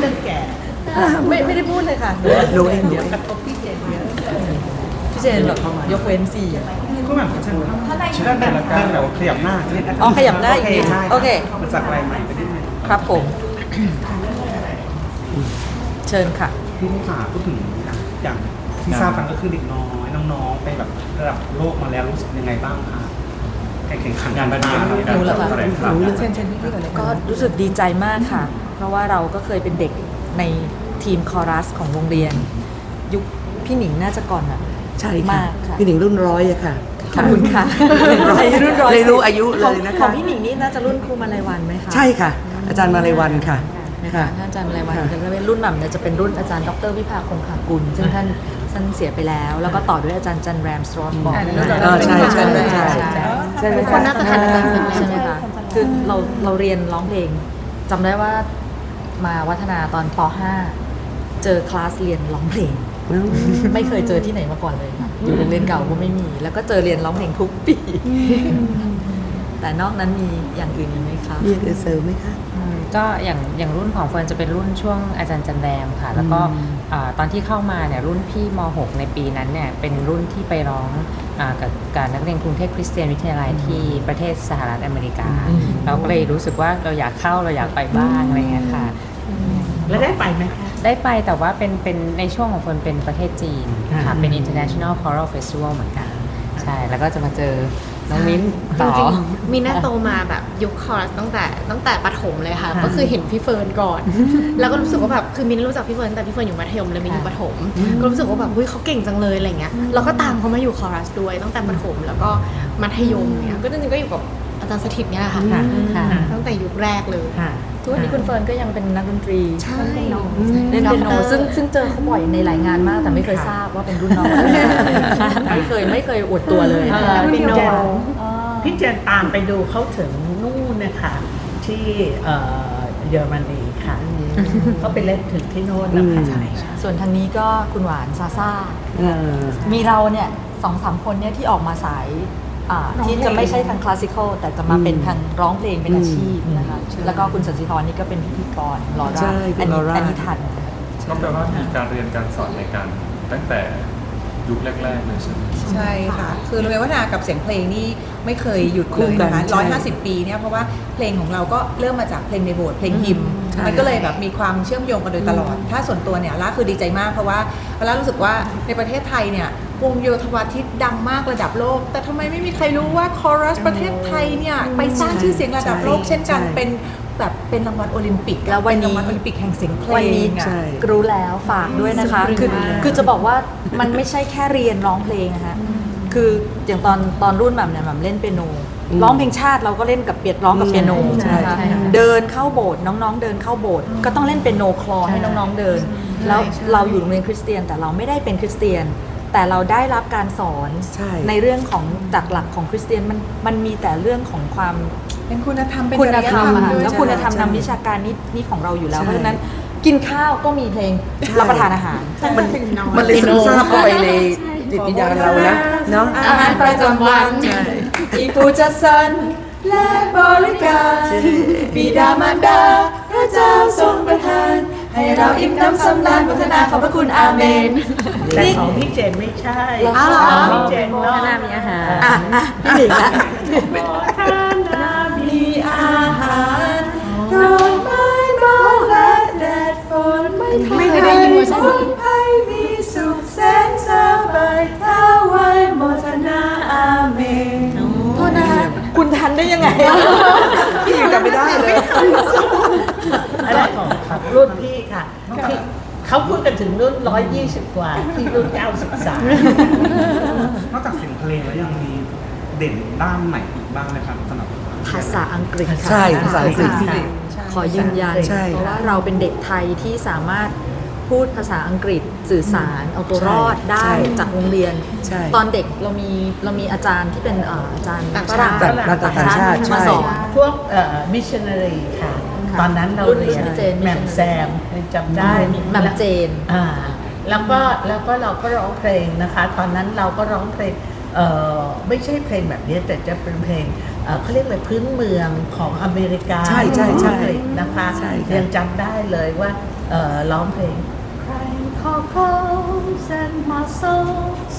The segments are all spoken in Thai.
เรื่องแก่ไม่ไม่ได้พูดเลยค่ะรู้เองรู้เดี๋ยวเองกระทบพี่เจนเยอะพี่เจนแบบยกเว้นสี่ก็แบบเช่นชื่อด้านแต่ละการแบบขยับหน้าอ๋อขยับหน้าอีกนิดใช่โอเคมันจากอะไรใหม่ไปนิดนึงครับผม เชิญค่ะพี่ลูกขาพูดถึงอย่างที่ทราบกันก็คือเด็กน้อยน้องๆไปแบบระดับโลกมาแล้วรู้สึกยังไงบ้างคะการแข่งขันงานบันเทิงรู้แล้วค่ะรู้เรื่องเช่นเช่นที่พี่ก่อนเลยก็รู้สึกดีใจมากค่ะเพราะว่าเราก็เคยเป็นเด็กในทีมคอรัสของโรงเรียน ยุคพี่หนิงน่าจะก่อนอะ ใช่ค่ะมากค่ะ พี่หนิงรุ่นร้อยอะค่ะขอบคุณค่ะร้อยรุ่นร้อยเลยรู้อายุเลยนะขอคะงพี่หนิงนี่น่าจะรุ่นครูมาลัยวันไหมคะใช่ค่ะ อาจารย์มาลัยวันค่ะนะคะค่ะท่านอาจารย์มาลัยวันค่ะจะเป็นรุ่นหม่ำเนี่ยจะเป็นรุ่นอาจารย์ดรวิภาคงคากุล ซึ่งท่านท่านเสียไปแล้ว แล้วก็ต่อด้วยอาจารย์จันแรมสตรอมบอกเออใช่ใช่ใช่ใช่ใช่ไหมคคะนน่าจะทันอาจารย์จันใช่ไหมคะคือเราเราเรียนร้องเพลงจำได้ว่า มาวัฒนาตอนป .5 เจอคลาสเรียนร้องเพลงอืมไม่เคยเจอที่ไหนมาก่อนเลยค่ะอยู่โรงเรียนเก่าก็ไม่มี แล้วก็เจอเรียนร้องเพลงทุกปี แต่นอกนั้นมีอย่างอื่นอีกไหมคะมีอย่างอื่นเสริมไหมคะอืมก็อย่างอย่างรุ่นของเฟิร์นจะเป็นรุ่นช่วงอาจารย์จันแรมค่ะ แล้วก็อืมอ่าตอนที่เข้ามาเนี่ยรุ่นพี่ม .6 ในปีนั้นเนี่ยเป็นรุ่นที่ไปร้องอากับการนักเรียนกรุงเทพคริสเตียนวิทยาลัยที่ประเทศสหรัฐอเมริกา เราก็เลยรู้สึกว่าเราอยากเข้าเราอยากไปบ้างอะไรเงี้ยค่ะ แล้วได้ไปไหมคะ ได้ไปแต่ว่าเป็นเป็นในช่วงของเฟิร์นเป็นประเทศจีนอ่า ค่ะเป็น international choral festival เหมือนกัน ใช่ แล้วก็จะมาเจอน้องมิ้นจต่อ ริงๆมีน่าโตมาแบบยุคคอรัสตั้งแต่ตั้งแต่ประถมเลยค่ะก็คือเห็นพี่เฟิร์นก่อน แล้วก็รู้สึกว่าแบบคือมินรู้จักพี่เฟิร์นตั้งแต่พี่เฟิร์นอยู่มัธยมแล้วมินอยู่ประถมก็รู้สึกว่าแบบเฮ้ยเขาเก่งจังเลยอะไรเงี้ยเราก็ตามเขามาอยู่คอรัสด้วยตั้งแต่ประถมแล้วก็มัธยมเนี่ยก็จริงๆก็อยู่กับอาจารย์สถิตเนี่ยแหละค่ะค่ะค่ะตั้งแต่ยุคแรกเลย ค่ะ ทุกวันนี้คุณเฟิร์นก็ยังเป็นนักดนตรีใช่เล่นเปียโนซึ่งซึ่งเจอเขาบ่อยในหลายงานมาก แต่ไม่เคยทราบว่าเป็นรุ่นน้องไม่เคยไม่เคยอวดตัวเลยเอ่อเป็นพี่โนเจนพี่เจนตามไปดูเขาถึงนู่นนะคะที่เอ่อเยอรมนีค่ะเขาไปเล่นถึงที่โน่นนะคะส่วนทางนี้ก็คุณหวานซาซ่าเออมีเราเนี่ยสองสามคนเนี่ยที่ออกมาสาย อ่าที่จะไม่ใช่ทางคลาสสิคอลแต่จะมาเป็นทางร้องเพลงเป็นอาชีพนะคะใช่แล้วก็คุณสันติธรนี่ก็เป็นพิธีกรลอใช่ร่าคุอัณนนี้ลอร่าอันนี้ทันก็แปลว่ามีการเรียนการสอนในการตั้งแต่ยุคแรกๆเลยใช่ไหมใช่ค่ะ คือโรงเรียนวัฒนากับเสียงเพลงนี่ไม่เคยหยุดคู่เลยกันนะคะใช่ร้อยห้าสิบปีเนี่ยเพราะว่าเพลงของเราก็เริ่มมาจากเพลงในโบสถ์เพลงฮิมใช่มันก็เลยแบบมีความเชื่อมโยงกันโดยตลอด ถ้าส่วนตัวเนี่ยล่าคือดีใจมากเพราะว่าล่ารู้สึกว่าในประเทศไทยเนี่ย วงโยธวาทิตดังมากระดับโลก แต่ทำไมไม่มีใครรู้ว่าคอรัสประเทศไทยเนี่ยไปสร้างชื่อเสียงระดับโลก เช่นกันเป็นแบบเป็นรางวัลโอลิมปิกอะแล้ววันนี้เป็นรางวัลโอลิมปิกแห่งเสียงเพลวันนี้งอะใช่รู้แล้วฝากด้วยนะคะ คือคือจะบอกว่ามันไม่ใช่แค่เรียนร้องเพลงนะคะคืออย่างตอนตอนรุ่นแบบเนี่ยแบบเล่นเปียโนอืมร้องเพลงชาติเราก็เล่นกับเปียร้องกับเปียโนใช่นะคะใช่ค่ะเดินเข้าโบสถ์น้องๆ เดินเข้าโบสถ์ก็ต้องเล่นเปียโนคลอให้น้องๆเดิน แล้วเราอยู่โรงเรียนคริสเตียนแต่เราไม่ได้เป็นคริสเตียน แต่เราได้รับการสอนใช่เรื่องของจากหลักของคริสเตียนมันมันมีแต่เรื่องของความเป็นคุณธรรมเป็นคุณธรรมจยอะด้วยแล้วใช่คุณธรรมใช่ทางวิชาการนี่นี่ของเราอยู่แล้ว ใช่ เพราะฉะนั้นกินข้าวก็มีเพลงรับประทานอาหารมันมันเลยซึมซาบเข้าไปในจิตวิญญาณเรานะเนาะ อาหารประจำวันใช่อีผู้จัดสรรและบริการบิดามารดา พระเจ้าทรงประทาน ให้เราอิ่มน้ำสำราญพัฒนาขอบพระคุณอาเมน แต่ของพี่เจนไม่ใช่อ้าวเหรอ ของพี่เจนพัเนาะฒนามีอาหารอะอะพี่หนิงละมีอาหารดอกไม้บานและแดดฝนไม่ไม่เคยได้ยินเวอร์ชันนี้ให้มีสุขแสนสบายท้าไว้โมทนาอาเมนโทษนะคะคุณทันได้ยังไง พี่ยังจำไม่ได้เลย อันนั้นของของ รุ่นพี่ค่ะที่เขาพูดกันถึงรุ่น 120 กว่า ที่รุ่น 93 นอกจากเสียงเพลงแล้วยังมีเด่นด้านไหนอีกบ้างไหมครับสำหรับภาษาอังกฤษค่ะใช่ภาษาอังกฤษขอยืนยันใช่เพราะว่าเราเป็นเด็กไทยที่สามารถพูดภาษาอังกฤษสื่อสารเอาตัวรอดได้ใช่จากโรงเรียนใช่ตอนเด็กเรามีเรามีอาจารย์ที่เป็นเอ่ออาจารย์ต่างฝชารั่ติงแบบต่างชาติมาใช่สอนพวกเอ่อมิชชันนารีค่ะค่ะ ตอนนั้นเรารุ่นเรียนเจนแหม่มแซมจำได้แหม่มเจนอ่าแล้วก็แล้วก็เราก็ร้องเพลงนะคะ ตอนนั้นเราก็ร้องเพลงเอ่อไม่ใช่เพลงแบบนี้แต่จะเป็นเพลงเอ่อเขาเรียกอะไรพื้นเมืองของอเมริกาใช่ใช่ใช่ของอังกฤษนะคะใช่ค่ะยังจำได้เลยว่าเอ่อร้องเพลง Crying cockles and mussels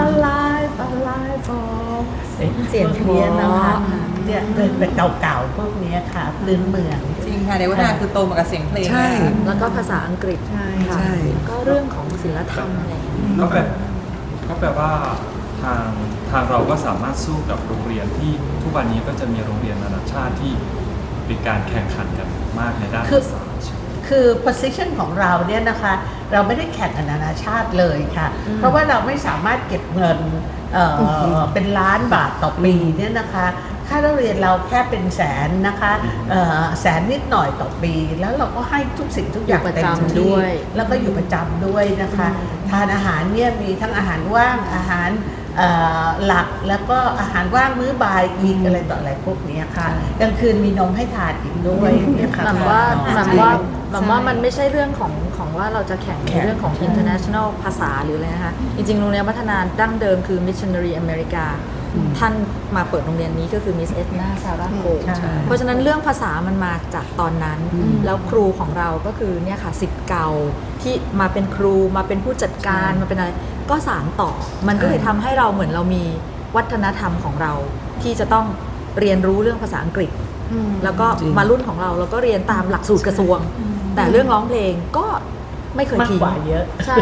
alive alive for เสียงเพี้ยนนะคะ เนี่ยเป็นแบบเก่าๆพวกเนี้ยค่ะพื้นเมือง จริงค่ะในวัฒนาคือโตมากับเสียงเพลงใช่นะคะแล้วก็ภาษาอังกฤษใช่ค่ะใช่ก็เรื่องของศิลธรรมอะไรอย่างเงี้ยก็แปลก็แปลว่าทางทางเราก็สามารถสู้กับโรงเรียนที่ทุกวันนี้ก็จะมีโรงเรียนนานาชาติที่เป็นการแข่งขันกันมากในด้านคือ ภาษาใช่ไหม คือ position ของเราเนี่ยนะคะ เราไม่ได้แข่งกับนานาชาติเลยค่ะ เพราะว่าเราไม่สามารถเก็บเงินเอ่อเป็นล้านบาทต่อปีเนี่ยนะคะ ค่าเรียนเราแค่เป็นแสนนะคะเอ่อแสนนิดหน่อยต่อปี แล้วเราก็ให้ทุกสิ่งทุกอย่างอยู่ประเต็มจำที่ด้วย แล้วก็อยู่ประจำด้วยนะคะ ทานอาหารเนี่ยมีทั้งอาหารว่างอาหารเอ่อหลักแล้วก็อาหารว่างมื้อบ่ายอีกอะไรต่ออะไรพวกเนี้ยค่ะกลางคืนมีนมให้ทานอีกด้วยเนี่ยค่ะหมายว่าใช่หมายว่า หมายว่าใช่มันไม่ใช่เรื่องของของว่าเราจะแข่งในแข่งเรื่องของ international ภาษาหรืออะไรนะคะจริงๆโรงเรียนพัฒนาดั้งเดิมคือ missionary America ท่านมาเปิดโรงเรียนนี้ก็คือ Miss Edna Sarah c o ใช่เพราะฉะนั้นเรื่องภาษามันมาจากตอนนั้น แล้วครูของเราก็คือเนี่ยค่ะสิทธิ์เก่าที่มาเป็นครูมาเป็นผู้จัดการมาเป็นอะไรก็สานต่อ มันก็เลยทำให้เราเหมือนเรามีวัฒนธรรมของเราที่จะต้องเรียนรู้เรื่องภาษาอังกฤษ แล้วก็จริงมารุ่นของเราเราก็เรียนตามหลักสูตรกระทรวง แต่เรื่องร้องเพลงก็ไม่เคยมากทิ้งกว่าเยอะใช่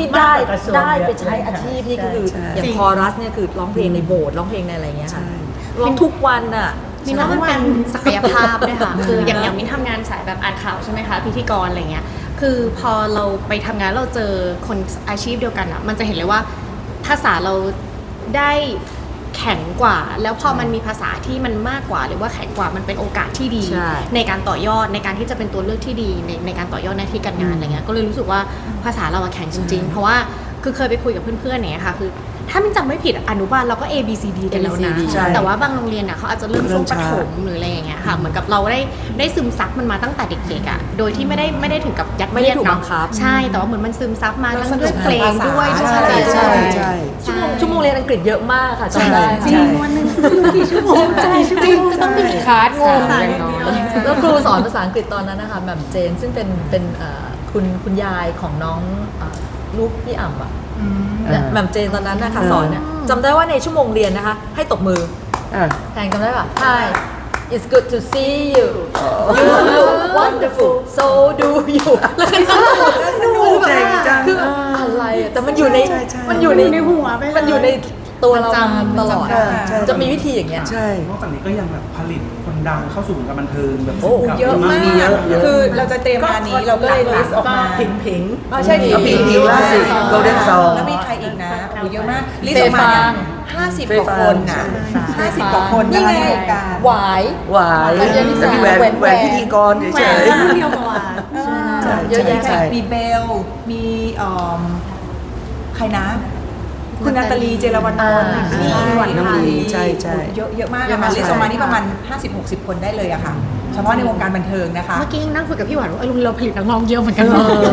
นี่ได้มากกว่ากระทรวงได้เยอะไปใช้อาชีพนี่ก็คือใช่อย่างคอรัสเนี่ยคือร้องเพลงในโบสถ์ร้องเพลงในอะไรอย่างเงี้ยค่ะใช่ร้องทุกวันอะมินว่ามันเป็นศักยภาพด้วยค่ะ คืออย่างอย่างมินทำงานสายแบบอ่านข่าวใช่ไหมคะ พิธีกรอะไรเงี้ย คือพอเราไปทำงานเราเจอคนอาชีพเดียวกันอะ มันจะเห็นเลยว่าภาษาเราได้ แข็งกว่า แล้วพอมันมีภาษาที่มันมากกว่า หรือว่าแข็งกว่ามันเป็นโอกาสที่ดี ใช่ ในการต่อยอดในการที่จะเป็นตัวเลือกที่ดีในในการต่อยอดหน้าที่การงานอะไรเงี้ยก็เลยรู้สึกว่าภาษาเราอะแข็งจริงๆ เพราะว่าคือเคยไปคุยกับเพื่อนๆเนี่ยค่ะคือ ถ้ามินจำไม่ผิดอนุบาลเราก็ A B C D กันแล้วนะ ABCD ใช่แต่ว่าบางโรงเรียนน่ะเขาอาจจะเริ่มช่วงประถมหรืออะไรอย่างเงี้ยค่ะเหมือนกับเราได้ได้ซึมซับมันมาตั้งแต่เด็กๆอะโดยที่ไม่ได้ไม่ได้ถึงกับยัดไม่ได้เยียดถูกเนาะบังคับ ใช่แต่ว่าเหมือนมันซึมซับมาแล้วทั้งด้วยสนุกเพลงด้วยภาษาด้วยใช่อะไรใช่ด้วยใช่ ชั่วโมงชั่วโมงเรียนอังกฤษเยอะมากค่ะจำได้ใช่ค่ะจริงก็ต้องมีกี่คลาสงงใช่แล้วครูสอนภาษาอังกฤษตอนนั้นนะคะแหม่มเจนซึ่งเป็นเป็นเอ่อคุณคุณยายของน้องเอ่อลูกพี่อ่ำอะ เนี่ยแหม่มเจนตอนนั้นนะคะสอนเนี่ยจำได้ว่าในชั่วโมงเรียนนะคะ ให้ตบมือ อะ แทงจำได้ป่ะ Hi it's good to see you you look wonderful so do you แล้วคือสนุกเจ๋งจังคืออะไรอะแต่มันอยู่ในใช่ใช่ มันอยู่ในในหัวไปเลย มันอยู่ในตัวเรามาตลอดใช่ใช่ จะมีวิธีอย่างเงี้ย ใช่ นอกจากนี้ก็ยังแบบผลิตคน ดังเข้าสู่วงการบันเทิงแบบโอ้เยอะมากเยอะเยอะคือเราจะเตรียมงานนี้เราก็เลยลิสต์ออกมาผิงผิงอ๋อใช่ดิเอาผิงผิงล่าสุด Golden Song แล้วมีใครอีกนะโอ้เยอะมากลิสต์ออกมาเนี่ยห้าสิบกว่าคนน่ะห้าสิบกว่าคนนี่นะคะไงในวงการหวายหวายแล้วเย็นที่สามมีแหวนแหวนแหวนพิธีกรเฉยๆเดียวกว่าใช่เยอะแยะใช่มีเบลมีเอิ่มใครนะ คุณนาตาลีเจรวันนท์อ่าใช่น้องลีใช่ใช่เยอะเยอะมากอะค่ะลิสต์ออกมานี่ประมาณ 50-60 คนได้เลยอะค่ะ เฉพาะในวงการบันเทิงนะคะ เมื่อกี้ยังนั่งคุยกับพี่หวานว่าเออเราผลิตนักร้องเยอะเหมือนกันเนาะเยอ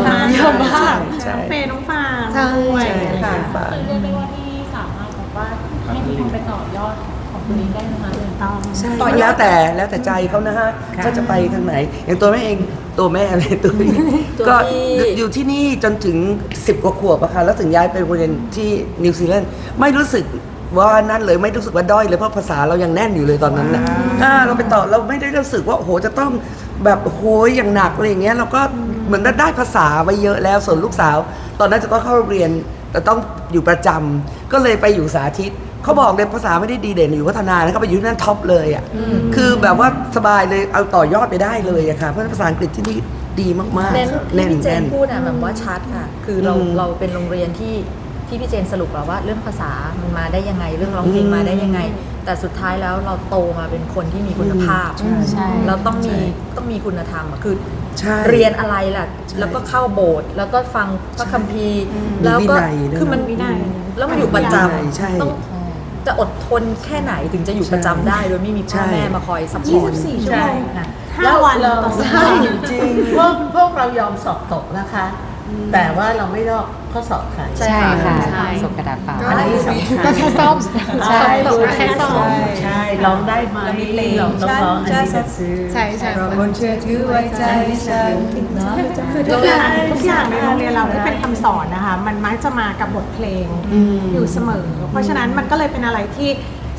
ะมากใช่เฟย์น้องฟางด้วย ใช่ค่ะ ฝากเรียกได้ว่าที่สามารถแบบว่าให้ทุกคนไปต่อยอดของ ตัวเองได้นะคะเรียนต้องใช่ต่อยอด แล้วแต่แล้วแต่ใจเขานะฮะก็จะไปทางไหน อย่างตัวแม่เองตัวแม่เลย ตัวนี้ตัวก็พี่ อยู่ที่นี่จนถึง 10 กว่าขวบอะค่ะแล้วถึงย้ายไปโรงเรียนที่นิวซีแลนด์ไม่รู้สึกว่านั่นเลยไม่รู้สึกว่าด้อยเลยเพราะภาษาเรายังแน่นอยู่เลยตอนนั้นนะอ่าเราไปต่อเราไม่ได้รู้สึกว่าโอ้โหจะต้องแบบโอ้โหอย่างหนักอะไรอย่างเงี้ยเราก็เหมือนได้ภาษาไว้เยอะแล้วส่วนลูกสาว ตอนนั้นจะก็เข้าเรียน แต่ต้องอยู่ประจำก็เลยไปอยู่สาธิต เขาบอกเลยภาษาไม่ได้ดีเด่นอยู่พัฒนานะเขาไปอยู่ที่นั่นท็อปเลยอะคือแบบว่าสบายเลยเอาต่อยอดไปได้เลยอะค่ะเพราะฉะนั้นภาษาอังกฤษที่นี่ดีมากๆเน้นแน่ที่นพี่เจแน่นนพูดอะแบบว่าชัดค่ะ คือเราอืมเราเป็นโรงเรียนที่ที่พี่เจนสรุปแล้วว่าเรื่องภาษามันมาได้ยังไง เรื่องร้องเพลงอืมมาได้ยังไง แต่สุดท้ายแล้วเราโตมาเป็นคนที่มีคุณภาพใช่เราต้องมีใช่ต้องมีคุณธรรมอะคือใช่เรียนอะไรล่ะใช่แล้วก็เข้าโบสถ์แล้วก็ฟังพระคัมภีร์มีแล้วก็วินัยด้วยคือมันวินัยแล้วมันอยู่ประจวินัยใช่ำต้อง จะอดทนแค่ไหนถึงจะอยู่ประจำได้ โดยไม่มีพ่อใช่แม่มาคอยซัพพอร์ต 24ชั่วโมงค่ะห้าวันเราต่อสัปใช่ดาห์ จริง พวกพวกเรายอมสอบตกนะคะ แต่ว่าเราไม่ลอกข้อสอบใคร ใช่ใช่ค่ะใช่ ส่งกระดาษเปล่าอันนี้สำคัญ ก็แค่ซ่อม ใช่ตกแค่ซ่อมใช่ร้องได้ไหมแล้วมีเพลงร้องต้องร้องอันนี้จะซื้อใช่ใช่ เราคนเชื่อถือไว้ใจฉันคือทุกอย่างทุกอย่างในโรงเรียนเราที่เป็นคำสอนนะคะ มันมักจะมากับบทเพลงอยู่เสมอ เพราะฉะนั้นมันก็เลยเป็นอะไรที่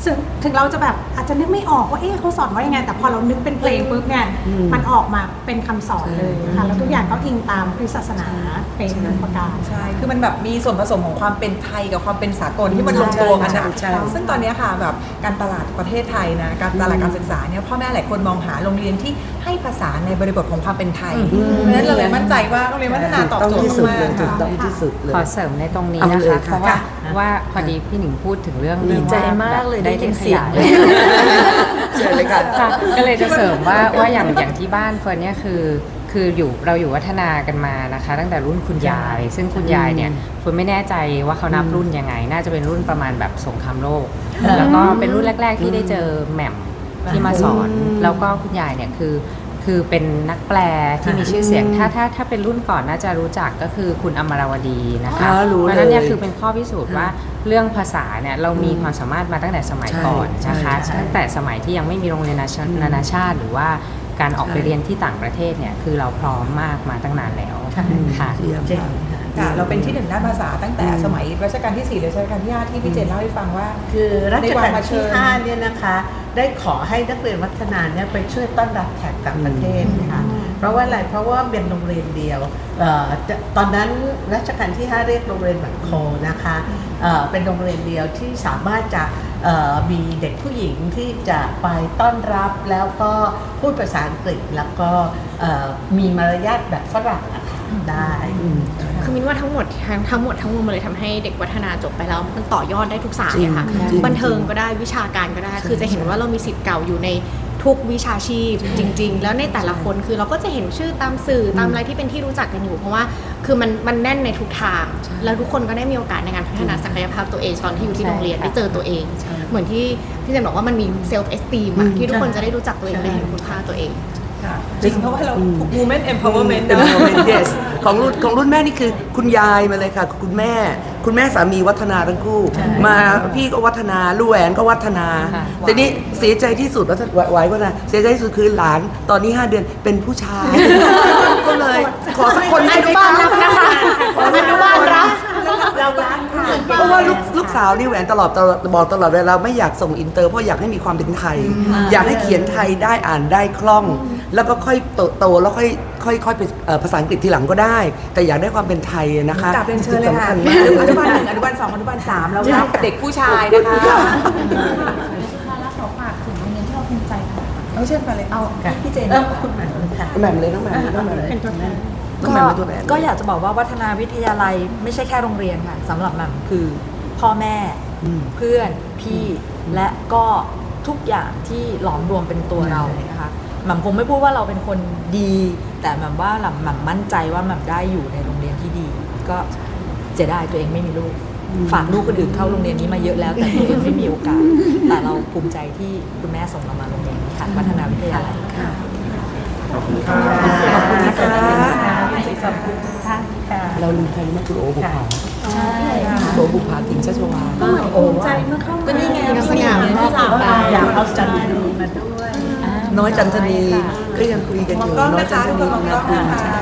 ซึ่งถึงเราจะแบบอาจจะนึกไม่ออกว่าเอ๊ะเขาสอนว่ายังไง แต่พอเรานึกเป็นเพลงปุ๊บเนี่ยมันออกมาเป็นคำสอนเลยค่ะแล้วทุกอย่างก็อิงตามคริสตศาสนาเป็นประการใช่คือมันแบบมีส่วนผสมของความเป็นไทยกับความเป็นสากลที่มันลงตัวกันนะใช่ใช่ซึ่งตอนเนี้ยค่ะแบบการตลาดประเทศไทยนะการตลาดการศึกษาเนี่ยพ่อแม่หลายคนมองหาโรงเรียนที่ให้ภาษาในบริบทของความเป็นไทยเพราะฉะนั้นเราเลยมั่นใจว่าโรงเรียนวัฒนาตอบต้องโจทที่ย์สุดมาเลยกๆถูกค่ะต้องที่สุดเลยขอเสริมในตรงนี้เอานะเลยคะค่ะเพราะว่าค่ะ ว่าพอดีพี่หนิงพูดถึงเรื่องดีใจมากเลยได้ยินเสียงได้ขายเชิญเลยค่ะค่ะก็เลยจะเสริมว่าว่าอย่างอย่างที่บ้านเฟิร์นเนี่ยคือคืออยู่เราอยู่วัฒนากันมานะคะ ตั้งแต่รุ่นคุณยาย ซึ่งคุณยายเนี่ยเฟิร์นไม่แน่ใจว่าเขานับรุ่นยังไง น่าจะเป็นรุ่นประมาณแบบสงครามโลก แล้วก็เป็นรุ่นแรก ๆ ที่ได้เจอแหม่มที่มาสอน แล้วก็คุณยายเนี่ยคือ คือเป็นนักแปลที่มีชื่อเสียงถ้าถ้าถ้าเป็นรุ่นก่อนน่าจะรู้จักก็คือคุณอมรวดีนะคะอ๋อรู้เพราะฉะนั้นเนี่ยเลยคือเป็นข้อพิสูจน์ว่าเรื่องภาษาเนี่ยเรามีความสามารถมาตั้งแต่สมัยก่อนใช่นะคะใช่ตั้งแต่สมัยที่ยังไม่มีโรงเรียนนาชานานาชาติ หรือว่าการออกไปเรียนที่ต่างประเทศเนี่ยคือเราพร้อมมากมาตั้งนานแล้วค่ะเยี่ยมเจ๋ง ค่ะค่ะค่ะเราเป็นที่หนึ่งด้านภาษาตั้งแต่สมัยรัชกาลที่ 4 หรือรัชกาลที่5ที่พี่เจนเล่าให้ฟังว่า คือรัชกาลในวันมาเชิที่ญห้าเนี่ยนะคะ ได้ขอให้นักเรียนวัฒนาเนี่ยไปช่วยต้อนรับแขกต่างประเทศค่ะ เพราะว่าอะไรเพราะว่าเป็นโรงเรียนเดียวเอ่อจะตอนนั้นรัชกาลที่ 5 เรียกโรงเรียนบัตโคนะคะเอ่อเป็นโรงเรียนเดียวที่สามารถจะเอ่อมีเด็กผู้หญิงที่จะไปต้อนรับแล้วก็พูดภาษาอังกฤษแล้วก็เอ่อมีมารยาทแบบฝรั่งนะคะได้คือมินว่าทั้งหมดทั้งทั้งหมดทั้งมวลมันเลยทำให้เด็กวัฒนาจบไปแล้ว มันต่อยอดได้ทุกสายอะค่ะจริงจริงบันเทิงก็ได้วิชาการก็ได้ คือจะเห็นว่าเรามีสิทธิ์เก่าอยู่ใน ทุกวิชาชีพจริง ๆ แล้วในแต่ละคนคือเราก็จะเห็นชื่อตามสื่อตามอะไรที่เป็นที่รู้จักกันอยู่ เพราะว่าคือมันมันแน่นในทุกทาง แล้วทุกคนก็ได้มีโอกาสในการพัฒนาศักยภาพตัวเองตอนที่อยู่ที่โรงเรียนได้เจอตัวเอง เหมือนที่พี่เจนบอกว่ามันมีเซลฟ์เอสติมที่ทุกคนจะได้รู้จักตัวเองได้เห็นคุณค่าตัวเองค่ะจริงเพราะว่าเรา women empowerment เป็นนะโมเมนต์ yes ของรุ่นของรุ่นแม่นี่คือคุณยายมาเลยค่ะ คุณแม่ คุณแม่สามีวัฒนาทั้งคู่ มาพี่ก็วัฒนาลูกแหวนก็วัฒนาค่ะแต่นี้เสียใจที่สุดวัฒนาไหววัฒนาเสียใจที่สุดคือหลานตอนนี้ 5 เดือนเป็นผู้ชายก็เลย ขอสักคนได้ไหมอนุบาลรับนะคะขอสักอนุบาลรับเราล้างค่ะเพราะว่าลูกลูกสาวนี่แหวนตลอดตลอดบอกตลอดเวลาไม่อยากส่งอินเตอร์เพราะอยากให้มีความเป็นไทย อยากให้เขียนไทยได้อ่านได้คล่อง แล้วก็ค่อยโตโตแล้วค่อยค่อยค่อยไปเอ่อภาษาอังกฤษทีหลังก็ได้ แต่อยากได้ความเป็นไทยนะคะกลับเรียนเชิญเลยค่ะสำญมาก อนุบาลหนึ่งอนุบาลสองอนุบาลสามเรารับเด็กผู้ชายนะคะแล้วขอฝากถึงโรงเรียนที่เราภูมิใจค่ะเอาเชิญไปเลยเอาค่ะพี่เจนเออคุณแหม่มค่ะ แหม่มเลยน้องแหม่มน้องแหม่มเลยเป็นตัวแทนน้องแหม่มเป็นตัวแทน ก็อยากจะบอกว่าวัฒนาวิทยาลัยไม่ใช่แค่โรงเรียนค่ะสำหรับแหม่มคือพ่อแม่อืม เพื่อนพี่และก็ทุกอย่างที่หลอมรวมเป็นตัวเรานะคะแหม่มคงไม่พูดว่าเราเป็นคนดี แต่แหม่มว่าแหม่มแหม่มมั่นใจว่าแหม่มได้อยู่ในโรงเรียนที่ดี ก็เสียดายตัวเองไม่มีลูก ฝากลูกคนอื่นเข้าโรงเรียนนี้มาเยอะแล้วแต่ตัวเองไม่มีโอกาส แต่เราภูมิใจที่คุณแม่ส่งเรามาโรงเรียนนี้ค่ะวัฒนาวิทยาลัยขอบคุณนะคะขอบคุณทุกท่านค่ะเราลืมใครรู้ไหมคุณโอบุภาใช่คุณโอบุภาถิ่นชัชวาลก็เหมือนภูมิใจก็นี่ไงสง่ามากอยากเอาจันทนีมาด้วย น้อยจันทนีก็ยังคุยกันอยู่มองกล้องน้อยนะจัคะนททุกคนนีมองกล้องนะคะ